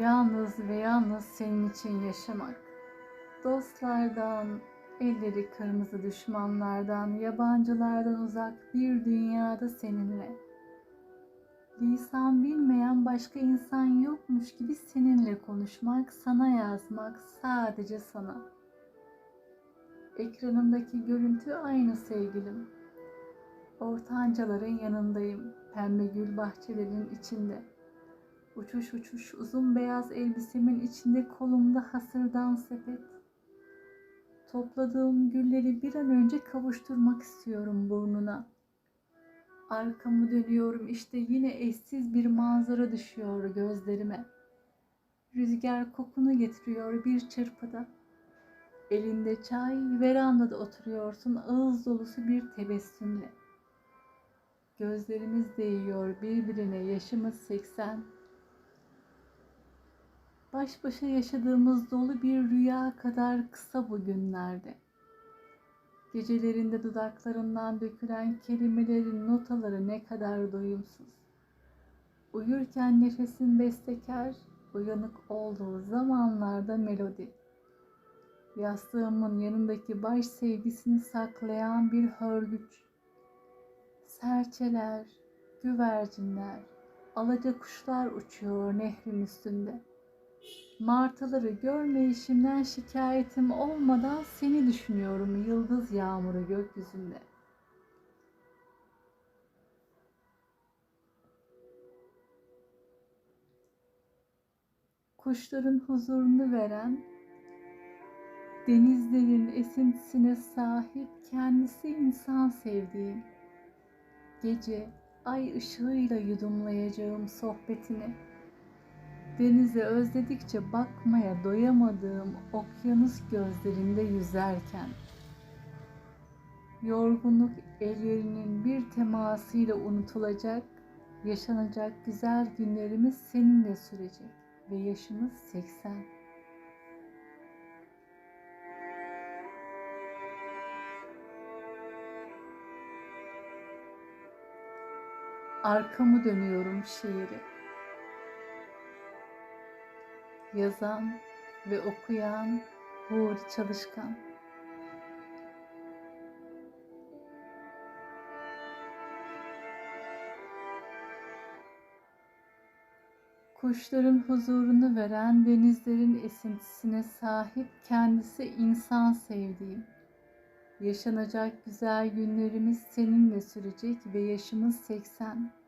Yalnız ve yalnız senin için yaşamak. Dostlardan, elleri kırmızı düşmanlardan, yabancılardan uzak bir dünyada seninle. Lisan bilmeyen başka insan yokmuş gibi seninle konuşmak, sana yazmak, sadece sana. Ekranımdaki görüntü aynı sevgilim. Ortancaların yanındayım, pembe gül bahçelerinin içinde. Uçuş uçuş uzun beyaz elbisemin içinde kolumda hasırdan sepet. Topladığım gülleri bir an önce kavuşturmak istiyorum burnuna. Arkamı dönüyorum işte yine eşsiz bir manzara düşüyor gözlerime. Rüzgar kokunu getiriyor bir çırpıda. Elinde çay, verandada oturuyorsun ağız dolusu bir tebessümle. Gözlerimiz değiyor birbirine yaşımız seksen. Baş başa yaşadığımız dolu bir rüya kadar kısa bu günlerde. Gecelerinde dudaklarından dökülen kelimelerin notaları ne kadar doyumsuz. Uyurken nefesin bestekar, uyanık olduğu zamanlarda melodi. Yastığımın yanındaki baş sevgisini saklayan bir hörgüç. Serçeler, güvercinler, alaca kuşlar uçuyor nehrin üstünde. Martıları görmeyişimden şikayetim olmadan seni düşünüyorum yıldız yağmuru gökyüzünde. Kuşların huzurunu veren, denizlerin esintisine sahip kendisi insan sevdiğim, gece ay ışığıyla yudumlayacağım sohbetini, denize özledikçe bakmaya doyamadığım okyanus gözlerinde yüzerken, yorgunluk ellerinin bir temasıyla unutulacak, yaşanacak güzel günlerimiz seninle sürecek ve yaşımız 80. Arkamı dönüyorum şiiri. Yazan ve okuyan Huri Çalışkan. Kuşların huzurunu veren denizlerin esintisine sahip kendisi insan sevdiğim. Yaşanacak güzel günlerimiz seninle sürecek ve yaşımız 80.